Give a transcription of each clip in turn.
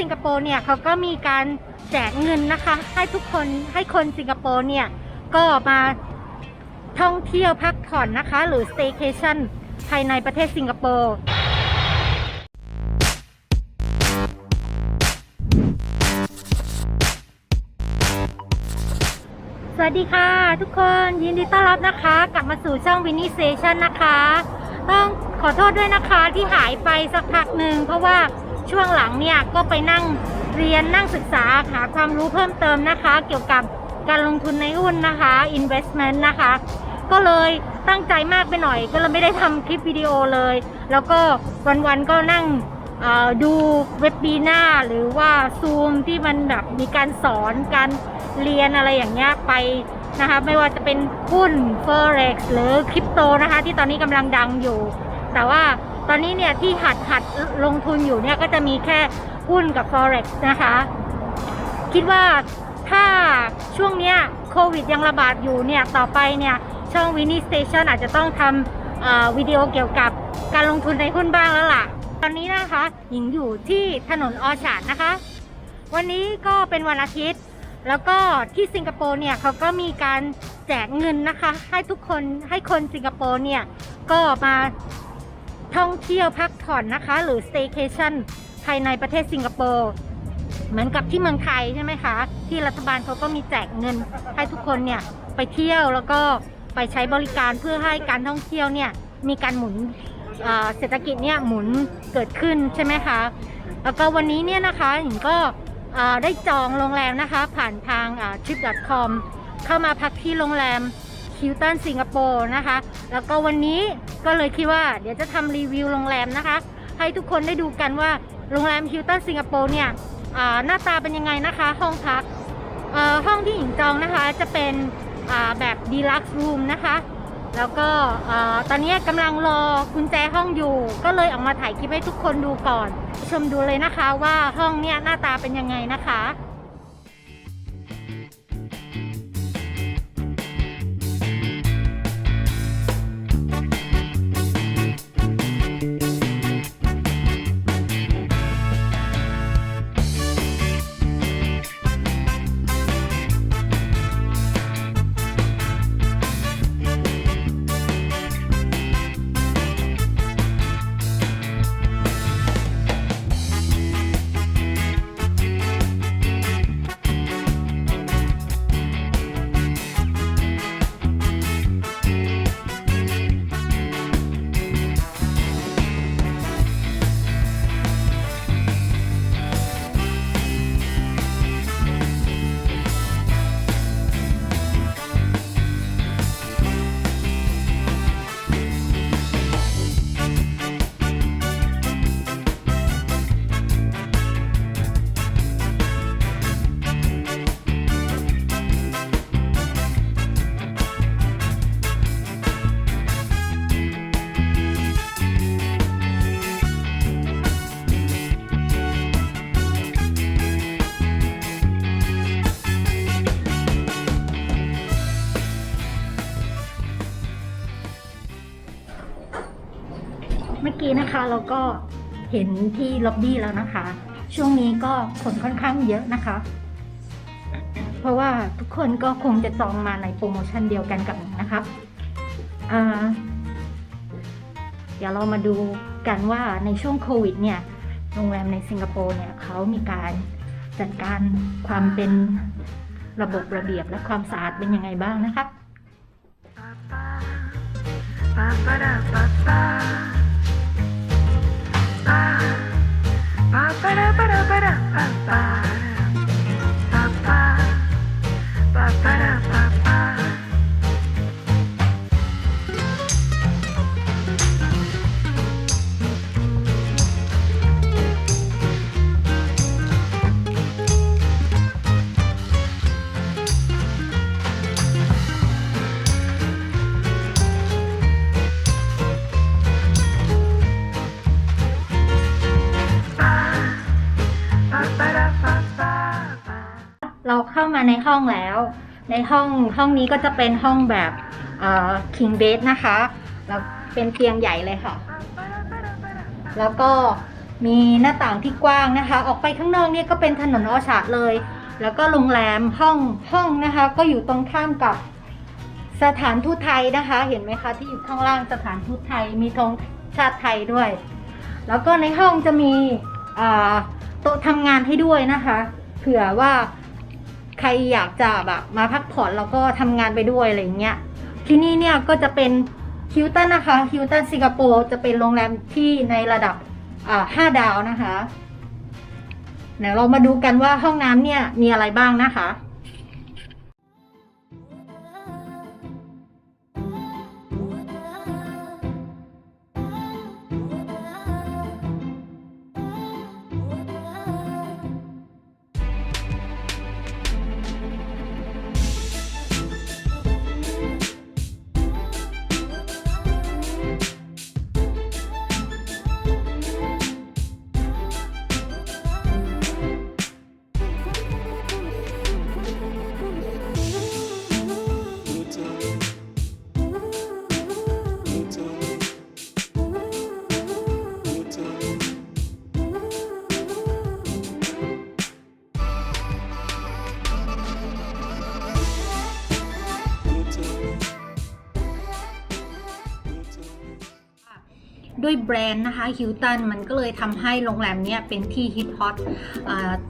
สิงคโปร์เนี่ยเขาก็มีการแจกเงินนะคะ ให้ทุกคนให้คนสิงคโปร์เนี่ย ก็มาท่องเที่ยวพักผ่อนนะคะ หรือ staycation ภายในประเทศสิงคโปร์สวัสดีค่ะ ทุกคนยินดีต้อนรับนะคะ กลับมาสู่ช่องวินนี่เซชันนะคะ ต้องขอโทษด้วยนะคะที่หายไปสักพักหนึ่งเพราะว่า ช่วงหลังเนี่ยก็ไปนั่งเรียนนั่งศึกษาหาความรู้เพิ่มเติมนะคะ เกี่ยวกับการลงทุนในหุ้นนะคะ investment นะคะ ก็เลยตั้งใจมากไปหน่อย ก็เลยไม่ได้ทำคลิปวิดีโอเลย แล้วก็วันๆก็นั่งดูเว็บบีหน้าหรือว่าซูมที่มันแบบมีการสอนการเรียนอะไรอย่างเงี้ยไปนะคะไม่ว่าจะเป็นหุ้น forex หรือคริปโตนะคะ ที่ตอนนี้กำลังดังอยู่ แต่ว่า ตอนนี้เนี่ยที่หัดหัดลงทุนอยู่เนี่ยก็จะมีแค่หุ้นกับ forex นะคะ คิดว่าถ้าช่วงเนี้ยโควิดยังระบาดอยู่เนี่ยต่อไปเนี่ยช่องวิน n ี s สเตชันอาจจะต้องทำวิดีโอเกี่ยวกับการลงทุนในหุ้นบ้างแล้วล่ะ ตอนนี้นะคะหญิงอยู่ที่ถนนออชาดนะคะ วันนี้ก็เป็นวันอาทิตย์ แล้วก็ที่สิงคโปร์เนี่ยเขาก็มีการแจกเงินนะคะ ให้ทุกคนให้คนสิงคโปร์เนี่ยก็มา ท่องเที่ยวพักผ่อนนะคะ หรือ staycation ภายในประเทศสิงคโปร์เหมือนกับที่เมืองไทยใช่ไหมคะ ที่รัฐบาลเขาก็มีแจกเงินให้ทุกคนเนี่ยไปเที่ยวแล้วก็ไปใช้บริการเพื่อให้การท่องเที่ยวเนี่ยมีการหมุนเเศรษฐกิจเนี่ยหมุนเกิดขึ้นใช่ไหมคะ แล้วก็วันนี้เนี่ยนะคะหญิงก็ได้จองโรงแรมนะคะ ผ่านทาง trip.com เข้ามาพักที่โรงแรมคิวตันสิงคโปร์นะคะ แล้วก็วันนี้ ก็เลยคิดว่าเดี๋ยวจะทำรีวิวโรงแรมนะคะ ให้ทุกคนได้ดูกันว่าโรงแรมคิวตันสิงคโปร์เนี่ยหน้าตาเป็นยังไงนะคะ ห้องพักห้องที่หญิงจองนะคะจะเป็นแบบดีลักซ์รูมนะคะ แล้วก็ตอนนี้กำลังรอกุญแจห้องอยู่ ก็เลยออกมาถ่ายคลิปให้ทุกคนดูก่อน ชมดูเลยนะคะว่าห้องเนี่ยหน้าตาเป็นยังไงนะคะ นะคะเราก็เห็นที่ล็อบบี้แล้วนะคะ ช่วงนี้ก็คนค่อนข้างเยอะนะคะ เพราะว่าทุกคนก็คงจะจองมาในโปรโมชั่นเดียวกันกับหนูนะคะเดี๋ยวเรามาดูกันว่าในช่วงโควิดเนี่ยโรงแรมในสิงคโปร์เนี่ยเขามีการจัดการความเป็นระบบระเบียบและความสะอาดเป็นยังไงบ้างนะคะ ในห้องแล้ว ในห้องห้องนี้ก็จะเป็นห้องแบบเอ่อ king bed นะคะแล้วเป็นเตียงใหญ่เลยค่ะ แล้วก็มีหน้าต่างที่กว้างนะคะ ออกไปข้างนอกเนี่ยก็เป็นถนนออชาเลย แล้วก็โรงแรมห้องห้องนะคะ ก็อยู่ตรงข้ามกับสถานทูตไทยนะคะ เห็นไหมคะที่อยู่ข้างล่างสถานทูตไทยมีธงชาติไทยด้วย แล้วก็ในห้องจะมีโต๊ะทำงานให้ด้วยนะคะ เผื่อว่า ใครอยากจะแบบมาพักผ่อนแล้วก็ทำงานไปด้วยอะไรเงี้ย ที่นี่เนี่ยก็จะเป็นฮิลตันนะคะฮิลตันสิงคโปร์จะเป็นโรงแรมที่ในระดับอ่าห้าดาวนะคะเดี๋ยวเรามาดูกันว่าห้องน้ำเนี่ยมีอะไรบ้างนะคะ ด้วยแบรนด์นะคะฮิลตันมันก็เลยทำให้โรงแรมเนี้ยเป็นที่ฮิตฮอต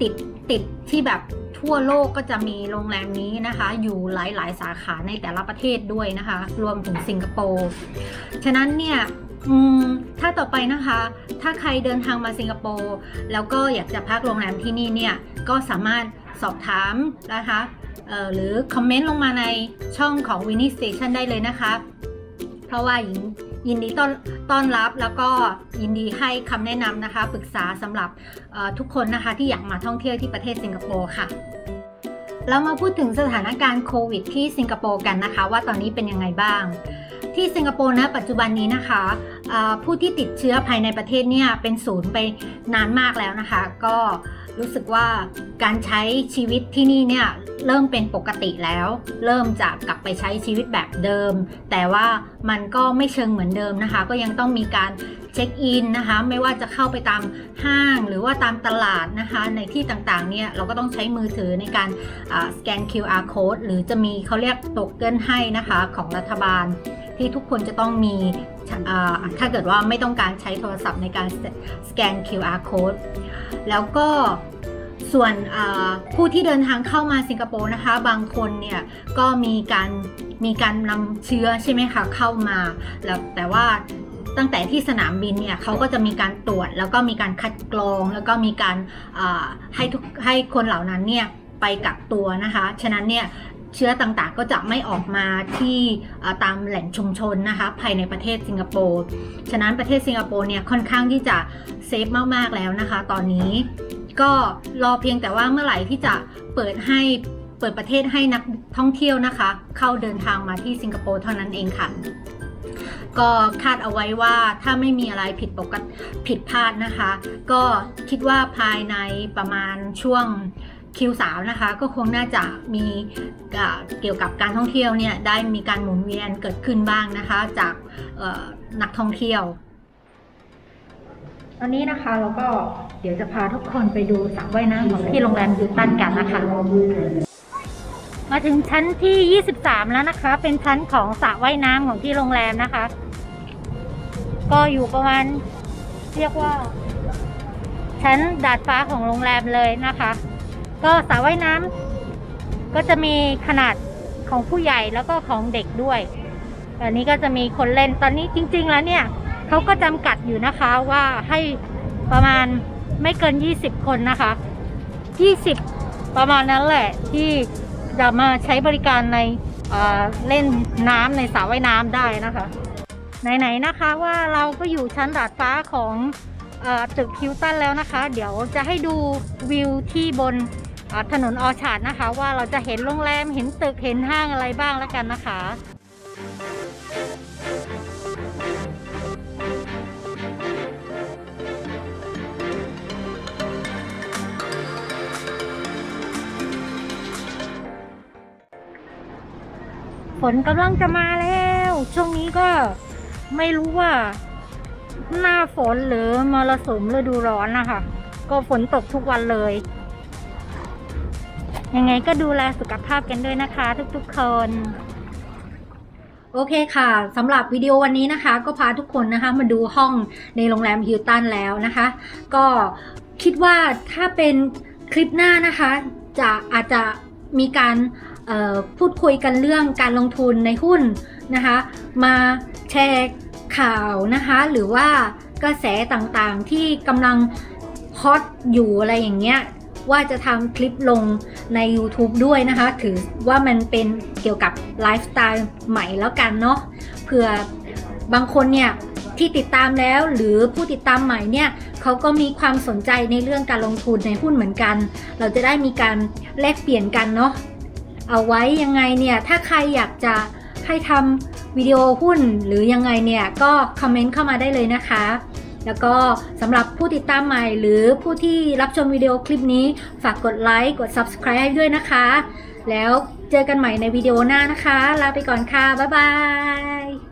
ติดติดที่แบบทั่วโลกก็จะมีโรงแรมนี้นะคะ อยู่หลาย ๆ สาขาในแต่ละประเทศด้วยนะคะ รวมถึงสิงคโปร์ฉะนั้นเนี่ยถ้าต่อไปนะคะ ถ้าใครเดินทางมาสิงคโปร์แล้วก็อยากจะพักโรงแรมที่นี่เนี่ยก็สามารถสอบถามนะคะหรือคอมเมนต์ลงมาในช่องของ Winnie Station ได้เลยนะคะ เพราะว่าหญิง ยินดีต้อนต้อนรับแล้วก็ยินดีให้คำแนะนำนะคะปรึกษาสำหรับทุกคนนะคะที่อยากมาท่องเที่ยวที่ประเทศสิงคโปร์ค่ะเรามาพูดถึงสถานการณ์โควิดที่สิงคโปร์กันนะคะ ว่าตอนนี้เป็นยังไงบ้าง ที่สิงคโปร์นะปัจจุบันนี้นะคะผู้ที่ติดเชื้อภายในประเทศเนี่ยเป็นศูนย์ไปนานมากแล้วนะคะ ก็ รู้สึกว่าการใช้ชีวิตที่นี่เนี่ยเริ่มเป็นปกติแล้ว เริ่มจะกลับไปใช้ชีวิตแบบเดิม แต่ว่ามันก็ไม่เชิงเหมือนเดิมนะคะ ก็ยังต้องมีการเช็คอินนะคะ ไม่ว่าจะเข้าไปตามห้างหรือว่าตามตลาดนะคะ ในที่ต่างๆ เนี่ยเราก็ต้องใช้มือถือในการสแกน QR code หรือจะมีเขาเรียกโตเกิลให้นะคะของรัฐบาล ที่ทุกคนจะต้องมีถ้าเกิดว่าไม่ต้องการใช้โทรศัพท์ในการสแกน QR code แล้วก็ส่วนผู้ที่เดินทางเข้ามาสิงคโปร์นะคะ บางคนเนี่ยก็มีการมีการนำเชื้อใช่ไหมคะเข้ามาแล้วแต่ว่าตั้งแต่ที่สนามบินเนี่ยเขาก็จะมีการตรวจ แล้วก็มีการคัดกรอง แล้วก็มีการให้ให้คนเหล่านั้นเนี่ยไปกักตัวนะคะ ฉะนั้นเนี่ย เชื้อต่างๆ ก็จะไม่ออกมาที่ตามแหล่งชุมชนนะคะภายในประเทศสิงคโปร์ ฉะนั้นประเทศสิงคโปร์เนี่ยค่อนข้างที่จะเซฟมากๆแล้วนะคะ ตอนนี้ก็รอเพียงแต่ว่าเมื่อไหร่ที่จะเปิดให้เปิดประเทศให้นักท่องเที่ยวนะคะ เข้าเดินทางมาที่สิงคโปร์เท่านั้นเองค่ะก็คาดเอาไว้ว่าถ้าไม่มีอะไรผิดปกติผิดพลาดนะคะ ก็คิดว่าภายในประมาณช่วง Q3 นะคะก็คงน่าจะมีเกี่ยวกับการท่องเที่ยวเนี่ยได้มีการหมุนเวียนเกิดขึ้นบ้างนะคะจากนักท่องเที่ยว ตอนนี้นะคะเราก็เดี๋ยวจะพาทุกคนไปดูสระว่ายน้ำของที่โรงแรมยูตันกันนะคะ มาถึงชั้นที่ 23 แล้วนะคะ เป็นชั้นของสระว่ายน้ำของที่โรงแรมนะคะ ก็อยู่ประมาณเรียกว่า ชั้นดาดฟ้าของโรงแรมเลยนะคะ ก็สระว่ายน้ำก็จะมีขนาดของผู้ใหญ่แล้วก็ของเด็กด้วยอันนี้ก็จะมีคนเล่นตอนนี้จริง ๆ แล้วเนี่ยเขาก็จำกัดอยู่นะคะว่าให้ประมาณไม่เกิน 20 คนนะคะ 20 ประมาณนั้นแหละ ที่จะมาใช้บริการในเเล่นน้ำในสระว่ายน้ำได้นะคะไหนๆนะคะว่าเราก็อยู่ชั้นดาดฟ้าของตึกคิวตันแล้วนะคะ เดี๋ยวจะให้ดูวิวที่บน ถนนออชาดนะคะ ว่าเราจะเห็นโรงแรมเห็นตึกเห็นห้างอะไรบ้างแล้วกันนะคะฝนกำลังจะมาแล้ว ช่วงนี้ก็ไม่รู้ว่า หน้าฝนหรือมรสุมฤดูร้อนนะคะ ก็ฝนตกทุกวันเลย ยังไงก็ดูแลสุขภาพกันด้วยนะคะ ทุกๆคนโอเคค่ะสำหรับวิดีโอวันนี้นะคะ ก็พาทุกคนนะคะมาดูห้องในโรงแรมฮิลตันแล้วนะคะ ก็คิดว่าถ้าเป็นคลิปหน้านะคะ จะอาจจะมีการพูดคุยกันเรื่องการลงทุนในหุ้นนะคะ มาแชร์ข่าวนะคะ หรือว่ากระแสต่างๆที่กำลังฮอตอยู่อะไรอย่างเงี้ย ว่าจะทำคลิปลงใน YouTube ด้วยนะคะ ถือว่ามันเป็นเกี่ยวกับไลฟ์สไตล์ใหม่แล้วกันเนาะเผื่อบางคนเนี่ยที่ติดตามแล้วหรือผู้ติดตามใหม่เนี่ยเขาก็มีความสนใจในเรื่องการลงทุนในหุ้นเหมือนกัน เราจะได้มีการแลกเปลี่ยนกันเนาะเอาไว้ยังไงเนี่ยถ้าใครอยากจะให้ทำวิดีโอหุ้นหรือยังไงเนี่ยก็คอมเมนต์เข้ามาได้เลยนะคะ แล้วก็สำหรับผู้ติดตามใหม่หรือผู้ที่รับชมวิดีโอคลิปนี้ ฝากกดไลค์กด Subscribe ให้ด้วยนะคะ แล้วเจอกันใหม่ในวิดีโอหน้านะคะ ลาไปก่อนค่ะ บ๊ายบาย